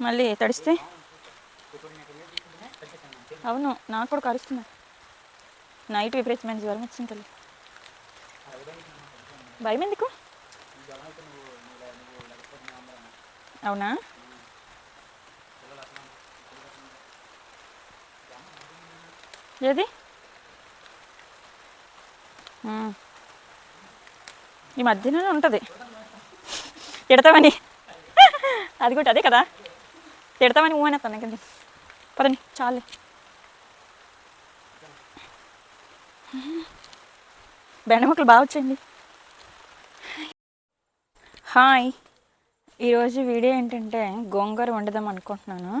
మళ్ళీ తడిస్తే? అవును నాకు కూడా కరుస్తున్నా నైట్ విపరీతమైన జ్వరం వచ్చింది తల్లి. భయం ఎందుకు? అవునా? ఏది? ఈ మధ్యలోనే ఉంటుంది. ఎడతామని అది కూడా అదే కదా? తిడతామని ఊహనే తనకండి పదండి చాలే. బెండముక్కలు బాగా వచ్చండి హాయ్. ఈరోజు వీడియో ఏంటంటే గోంగూర వండుదాం అనుకుంటున్నాను.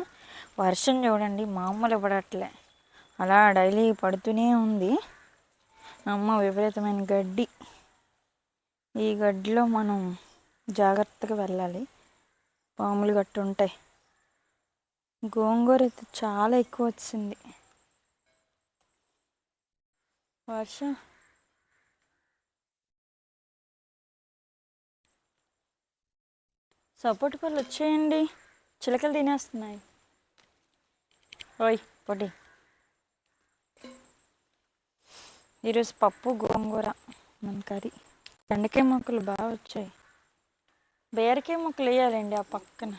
వర్షం చూడండి మామూలు పడట్లే అలా డైలీ పడుతూనే ఉంది. అమ్మ విపరీతమైన గడ్డి. ఈ గడ్డిలో మనం జాగ్రత్తగా వెళ్ళాలి. పాములు గట్టు ఉంటాయి. గోంగూర అయితే చాలా ఎక్కువ వచ్చింది. వర్షం. సపోర్ట్ పళ్ళు వచ్చేయండి. చిలకలు తినేస్తున్నాయి. ఓయ్ పొడి ఈరోజు పప్పు గోంగూర మన కర్రీ. బెండకాయ మొక్కలు బాగా వచ్చాయి. బీరకాయ మొక్కలు వేయాలండి ఆ పక్కన.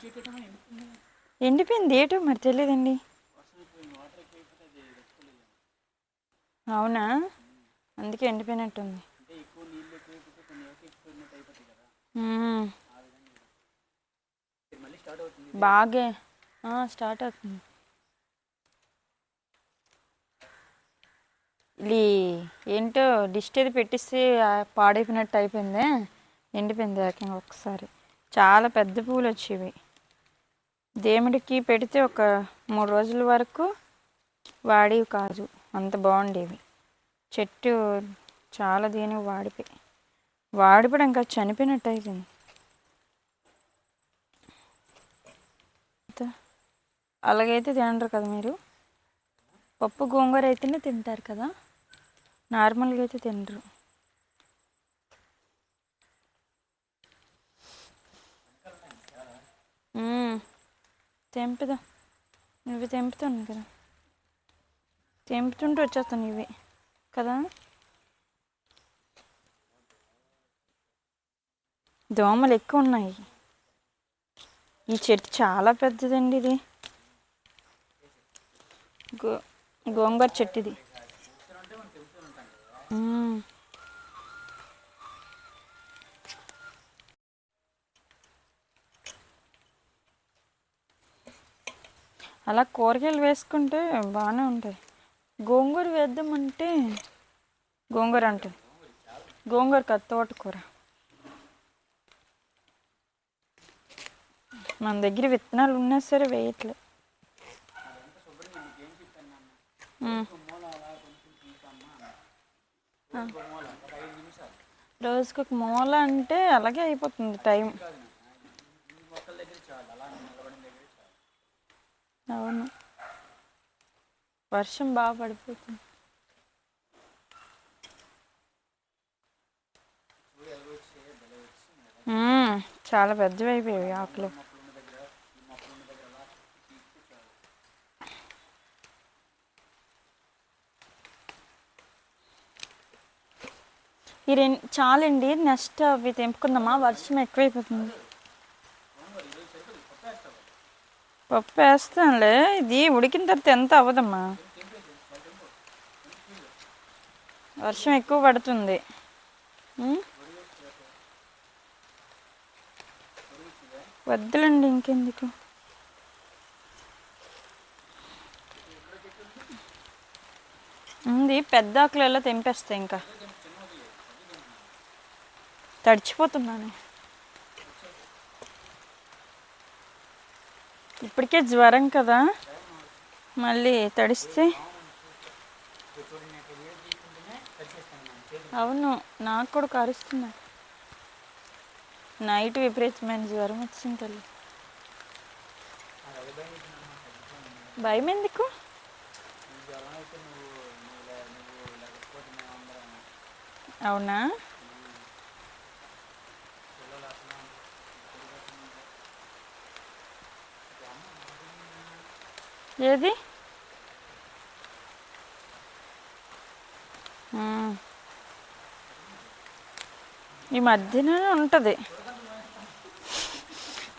ఎండిపోయింది ఏటో మరి తెలియదండి అవునా? అందుకే ఎండిపోయినట్టుంది. బాగే బాగా స్టార్ట్ అవుతుంది. ఇది ఏంటో డిష్ ఏది పెట్టిస్తే పాడైపోయినట్టు అయిపోయిందే? ఎండిపోయింది ఏకంగా ఒకసారి. చాలా పెద్ద పువ్వులు వచ్చేవి. దేవుడికి పెడితే ఒక మూడు రోజుల వరకు వాడేవి కాదు. అంత బాగుండేవి. చెట్టు చాలా దీనికి వాడిపోయి వాడిపోయి ఇంకా చనిపోయినట్టు అయిపోయింది. అలాగైతే తినరు కదా మీరు? పప్పు గోంగూర అయితేనే తింటారు కదా? నార్మల్గా అయితే తినరు. తెంపుదా నువ్వు తెంపుతాను కదా. తెంపుతుంటూ వచ్చేస్తాను ఇవి కదా? దోమలు ఎక్కువ ఉన్నాయి. ఈ చెట్టు చాలా పెద్దదండి ఇది. గో గోంగూర చెట్టు ఇది. అలా కూరగాయలు వేసుకుంటే బాగానే ఉంటాయి. గోంగూర వేద్దామంటే గోంగూర అంటే గోంగూర కాదు తోటకూర. మన దగ్గర విత్తనాలు ఉన్నా సరే వేయట్లే. రోజుకి ఒక మూల అంటే అలాగే అయిపోతుంది టైం అవును వర్షం బాగా పడిపోతుంది. చాలా పెద్దవి అయిపోయాయి ఆకులు. ఈ రెండు చాలండి నెక్స్ట్ అవి తెంపుకుందామా? వర్షం ఎక్కువైపోతుంది. పప్పు వేస్తానులే ఇది ఉడికిన తర్వాత ఎంత అవ్వదమ్మా? వర్షం ఎక్కువ పడుతుంది. వద్దులండి ఇంకెందుకు? ఉంది పెద్ద ఆకులలో తెంపేస్తాయి ఇంకా. తడిచిపోతున్నాను. ఇప్పటికే జ్వరం కదా. మళ్ళీ తడిస్తే అవును నాకు కూడా కరుస్తున్నా నైట్ విపరీతమైన జ్వరం వచ్చింది తల్లి. భయం ఎందుకు? అవునా? ఏది? ఈ మధ్యన ఉంటుంది.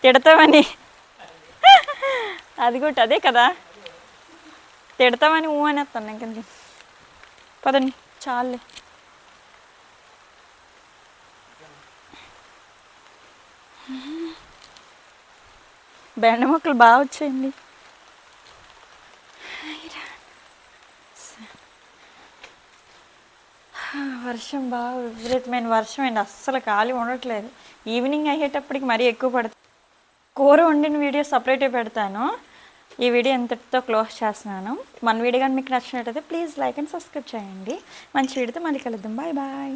తిడతామని. అది కూడా అదే కదా. తిడతామని ఊ అని వస్తాను ఇంక పదండి చాలే బెండ మొక్కలు బాగా వచ్చాయండి. వర్షం బాగా విపరీతమైన వర్షం అండి. అస్సలు ఖాళీ ఉండట్లేదు. ఈవినింగ్ అయ్యేటప్పటికి మరీ ఎక్కువ పడుతుంది కూర వండిన వీడియో సపరేటే పెడతాను. ఈ వీడియో ఎంతటితో క్లోజ్ చేస్తున్నాను. మన వీడియో కానీ మీకు నచ్చినట్టయితే ప్లీజ్ లైక్ అండ్ సబ్స్క్రైబ్ చేయండి. మంచి వీడియోతో మళ్ళీ కలుద్దాం. Bye bye